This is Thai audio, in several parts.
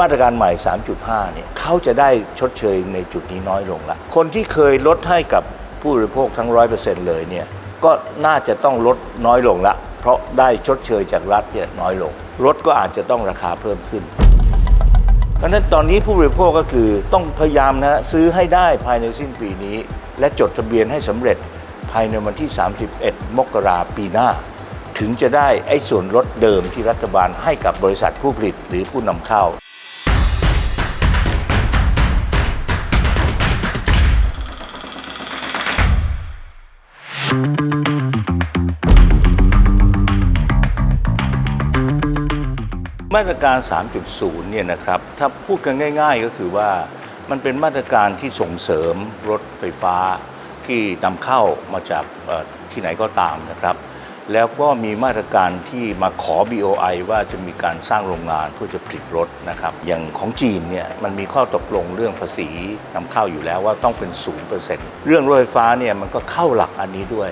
มาตรการใหม่ 3.5 เนี่ยเขาจะได้ชดเชยในจุดนี้น้อยลงละ คนที่เคยลดให้กับผู้บริโภคทั้ง 100%เลยเนี่ยก็น่าจะต้องลดน้อยลงละ เพราะได้ชดเชยจากรัฐเนี่ยน้อยลง รถก็อาจจะต้องราคาเพิ่มขึ้นเพราะฉะนั้นตอนนี้ผู้บริโภคก็คือต้องพยายามนะซื้อให้ได้ภายในสิ้นปีนี้ และจดทะเบียนให้สำเร็จภายในวันที่ 31 มกราปีหน้า ถึงจะได้ไอ้ส่วนลดเดิมที่รัฐบาลให้กับบริษัทผู้ผลิตหรือผู้นำเข้า มาตรการ 3.0 เนี่ยนะครับ ถ้าพูดกันง่าย ๆ ก็คือว่ามันเป็นมาตรการที่ส่งเสริมรถไฟฟ้าที่นำเข้ามาจากที่ไหนก็ตามนะครับ แล้วก็มีมาตรการที่มาขอ BOI ว่าจะมีการสร้างโรงงานเพื่อจะผลิตรถนะครับ อย่างของจีนเนี่ยมันมีข้อตกลงเรื่องภาษีนำเข้าอยู่แล้วว่าต้องเป็น 0%เรื่องรถไฟฟ้าเนี่ยมันก็เข้าหลักอันนี้ด้วย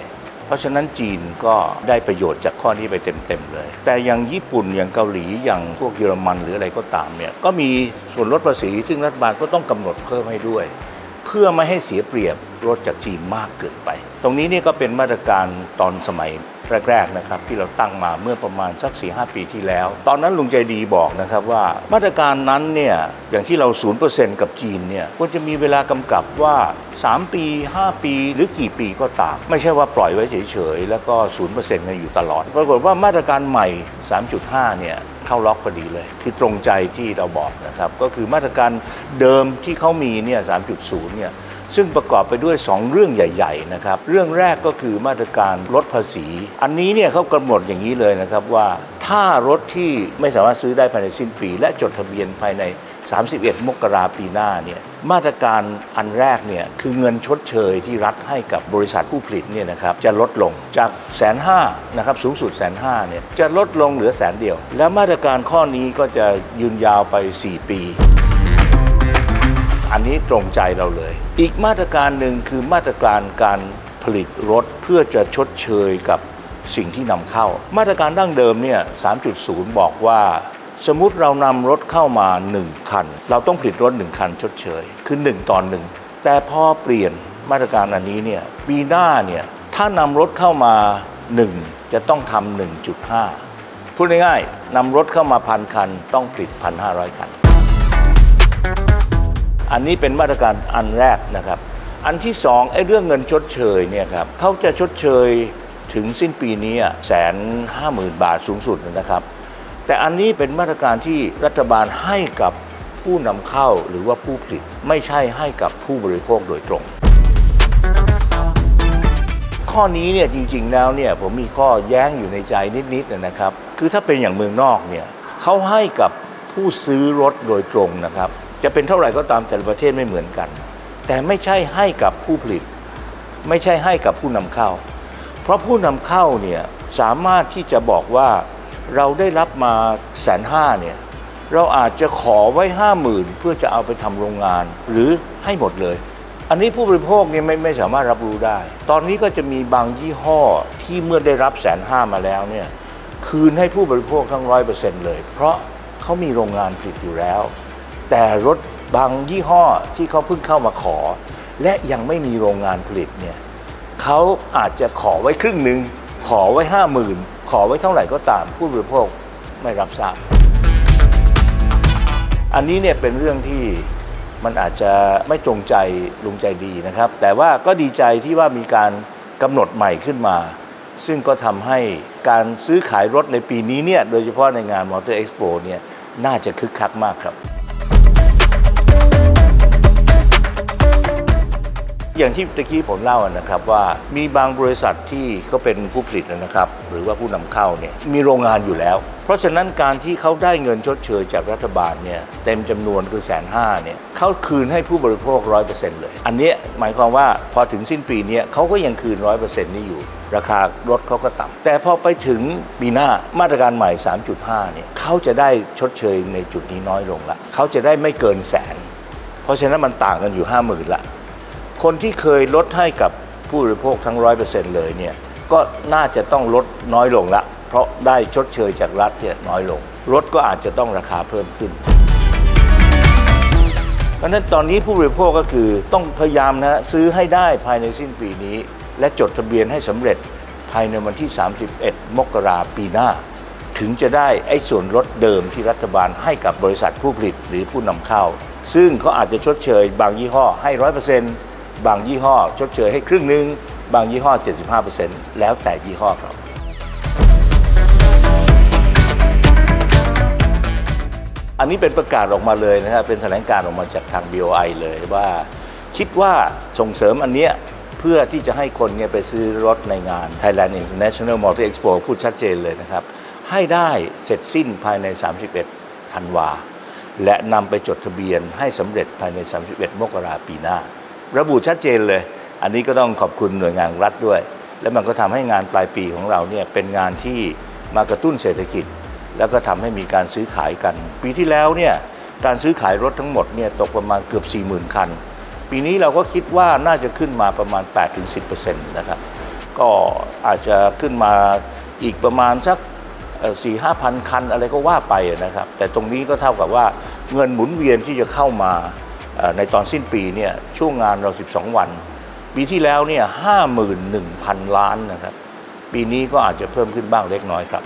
เพราะฉะนั้นจีนก็ได้ประโยชน์จากข้อนี้ไปเต็มๆเลย แต่อย่างญี่ปุ่นอย่างเกาหลีอย่างพวกเยอรมันหรืออะไรก็ตามเนี่ยก็มีส่วนลดภาษีซึ่งรัฐบาลก็ต้องกำหนดเพิ่มให้ด้วย เพื่อไม่ให้เสียเปรียบรถจากจีนมากเกินไป ตรงนี้นี่ก็เป็นมาตรการตอนสมัย แรกๆนะครับที่เราตั้งมาเมื่อประมาณสัก4-5ปีที่แล้ว ตอนนั้นลุงใจดีบอกนะครับว่ามาตรการนั้นเนี่ยอย่างที่เรา0%กับจีนเนี่ยควรจะมีเวลากำกับว่า 3 ปี 5 ปีหรือกี่ปีก็ตาม ไม่ใช่ว่าปล่อยไว้เฉยๆ แล้วก็ 0%กันอยู่ตลอด ปรากฏว่ามาตรการใหม่ 3.5 เนี่ยเข้าล็อกพอดีเลย คือตรงใจที่เราบอกนะครับ ก็คือมาตรการเดิมที่เขามีเนี่ย 3.0 เนี่ย ซึ่งประกอบไปด้วย 2 เรื่องใหญ่ ๆ นะครับ เรื่องแรกก็คือมาตรการลดภาษี อันนี้เนี่ยเขากำหนดอย่างนี้เลยนะครับว่าถ้ารถที่ไม่สามารถซื้อได้ภายในสิ้นปี และจดทะเบียนภายใน 31 มกราปีหน้าเนี่ยมาตรการอันแรกเนี่ยคือเงินชดเชยที่รัฐให้กับบริษัทผู้ผลิตเนี่ยนะครับจะลดลงจากแสนห้านะครับสูงสุดแสนห้าเนี่ยจะลดลงเหลือแสนเดียว และมาตรการข้อนี้ก็จะยืนยาวไป 4 ปี อันนี้ตรงใจเราเลย อีกมาตรการหนึ่งคือมาตรการการผลิตรถเพื่อจะชดเชยกับสิ่งที่นำเข้า มาตรการดั้งเดิมเนี่ย 3.0 บอกว่า สมมติเรานำรถเข้ามา 1 คัน เราต้องผลิตรถ 1 คันชดเชย คือ 1 ตอนหนึ่ง แต่พอเปลี่ยนมาตรการอันนี้เนี่ยปีหน้าเนี่ยถ้านำรถเข้ามา 1 จะต้องทำ1.5พูดง่ายๆนำรถเข้ามาพันคัน ต้องผลิต 1,500 คัน อันนี้เป็นมาตรการอันแรกนะครับ อันที่สองไอ้เรื่องเงินชดเชยเนี่ยครับเขาจะชดเชยถึงสิ้นปีนี้แสนห้าหมื่นบาทสูงสุดนะครับ แต่อันนี้เป็นมาตรการที่รัฐบาลให้กับผู้นำเข้าหรือว่าผู้ผลิตไม่ใช่ให้กับผู้บริโภคโดยตรง ข้อนี้เนี่ยจริงๆแล้วเนี่ยผมมีข้อแย้งอยู่ในใจนิดๆนะครับ คือถ้าเป็นอย่างเมืองนอกเนี่ยเขาให้กับผู้ซื้อรถโดยตรงนะครับ จะเป็นเท่าไหร่ก็ตามแต่ละประเทศไม่เหมือนกัน แต่ไม่ใช่ให้กับผู้ผลิต ไม่ใช่ให้กับผู้นำเข้า เพราะผู้นำเข้าเนี่ยสามารถที่จะบอกว่าเราได้รับมาแสนห้าเนี่ยเราอาจจะขอไว้ห้าหมื่นเพื่อจะเอาไปทำโรงงานหรือให้หมดเลย อันนี้ผู้บริโภคเนี่ยไม่ไม่สามารถรับรู้ได้ ตอนนี้ก็จะมีบางยี่ห้อที่เมื่อได้รับแสนห้ามาแล้วเนี่ยคืนให้ผู้บริโภคทั้งร้อยเปอร์เซ็นต์เลย เพราะเขามีโรงงานผลิตอยู่แล้ว แต่รถบางยี่ห้อที่เขาเพิ่งเข้ามาขอ และยังไม่มีโรงงานผลิตเนี่ยเขาอาจจะขอไว้ครึ่งหนึ่งขอไว้ห้าหมื่นขอไว้เท่าไหร่ก็ตามผู้บริโภคไม่รับทราบ อันนี้เนี่ยเป็นเรื่องที่มันอาจจะไม่ตรงใจลงใจดีนะครับ แต่ว่าก็ดีใจที่ว่ามีการกำหนดใหม่ขึ้นมา ซึ่งก็ทำให้การซื้อขายรถในปีนี้เนี่ยโดยเฉพาะในงานมอเตอร์เอ็กซ์โปเนี่ยน่าจะคึกคักมากครับ อย่างที่ตะกี้ผมเล่านะครับว่ามีบางบริษัทที่เขาเป็นผู้ผลิตนะครับ หรือว่าผู้นำเข้าเนี่ยมีโรงงานอยู่แล้ว เพราะฉะนั้นการที่เขาได้เงินชดเชยจากรัฐบาลเนี่ยเต็มจำนวนคือแสนห้าเนี่ยเขาคืนให้ผู้บริโภคร้อยเปอร์เซ็นต์เลย อันนี้หมายความว่าพอถึงสิ้นปีเนี้ยเขาก็ยังคืนร้อยเปอร์เซ็นต์นี้อยู่ ราคารถเขาก็ต่ำแต่พอไปถึงปีหน้ามาตรการใหม่ 3.5เนี่ยเขาจะได้ชดเชยในจุดนี้น้อยลงละเขาจะได้ไม่เกินแสน เพราะฉะนั้นมันต่างกันอยู่ 5 0,000ละ คนที่เคยลดให้กับผู้บริโภคทั้งร้อยเปอร์เซ็นต์เลยเนี่ยก็น่าจะต้องลดน้อยลงละ เพราะได้ชดเชยจากรัฐเนี่ยน้อยลง รถก็อาจจะต้องราคาเพิ่มขึ้น เพราะฉะนั้นตอนนี้ผู้บริโภคก็คือต้องพยายามนะซื้อให้ได้ภายในสิ้นปีนี้ และจดทะเบียนให้สำเร็จภายในวันที่ 31 มกราปีหน้า ถึงจะได้ไอ้ส่วนลดเดิมที่รัฐบาลให้กับบริษัทผู้ผลิตหรือผู้นำเข้า ซึ่งเขาอาจจะชดเชยบางยี่ห้อให้ร้อยเปอร์เซ็นต์ บางยี่ห้อชดเชยให้ครึ่งหนึ่งบางยี่ห้อ 75%แล้วแต่ยี่ห้อครับอันนี้เป็นประกาศออกมาเลยนะครับเป็นแถลงการออกมาจากทาง BOI เลยว่า คิดว่าส่งเสริมอันเนี้ยเพื่อที่จะให้คนเนี่ยไปซื้อรถในงาน Thailand International Motor Expo พูดชัดเจนเลยนะครับ ให้ได้เสร็จสิ้นภายใน 31 ธันวา และนำไปจดทะเบียนให้สำเร็จภายใน 31 มกราปีหน้า ระบุชัดเจนเลย อันนี้ก็ต้องขอบคุณหน่วยงานรัฐด้วย และมันก็ทำให้งานปลายปีของเราเนี่ยเป็นงานที่มากระตุ้นเศรษฐกิจ แล้วก็ทำให้มีการซื้อขายกัน ปีที่แล้วเนี่ยการซื้อขายรถทั้งหมดเนี่ยตกประมาณเกือบ 40,000 คัน ปีนี้เราก็คิดว่าน่าจะขึ้นมาประมาณ 8-10%นะครับก็อาจจะขึ้นมาอีกประมาณสักสี่ห้าพันคันอะไรก็ว่าไปนะครับ แต่ตรงนี้ก็เท่ากับว่าเงินหมุนเวียนที่จะเข้ามา ในตอนสิ้นปีเนี่ยช่วงงานเรา 12 วัน ปีที่แล้วเนี่ย51,000 ล้านนะครับ ปีนี้ก็อาจจะเพิ่มขึ้นบ้างเล็กน้อยครับ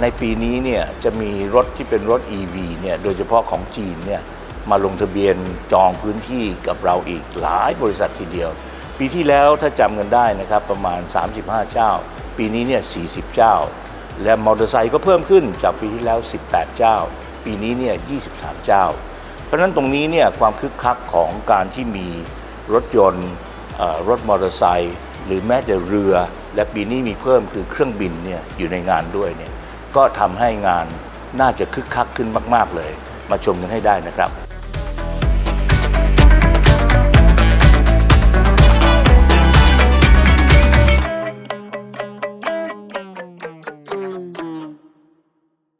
ในปีนี้เนี่ยจะมีรถที่เป็นรถ EV เนี่ยโดยเฉพาะของจีนเนี่ยมาลงทะเบียนจองพื้นที่กับเราอีกหลายบริษัททีเดียว ปีที่แล้วถ้าจำกันได้นะครับประมาณ 35 เจ้า ปีนี้เนี่ย40 เจ้า และมอเตอร์ไซค์ก็เพิ่มขึ้นจากปีที่แล้ว 18 เจ้า ปีนี้เนี่ย 23 เจ้า เพราะฉะนั้นตรงนี้เนี่ยความคึกคักของการที่มีรถยนต์รถมอเตอร์ไซค์หรือแม้แต่เรือ และปีนี้มีเพิ่มคือเครื่องบินเนี่ยอยู่ในงานด้วยเนี่ยก็ทำให้งานน่าจะคึกคักขึ้นมาก ๆ เลย มาชมกันให้ได้นะครับ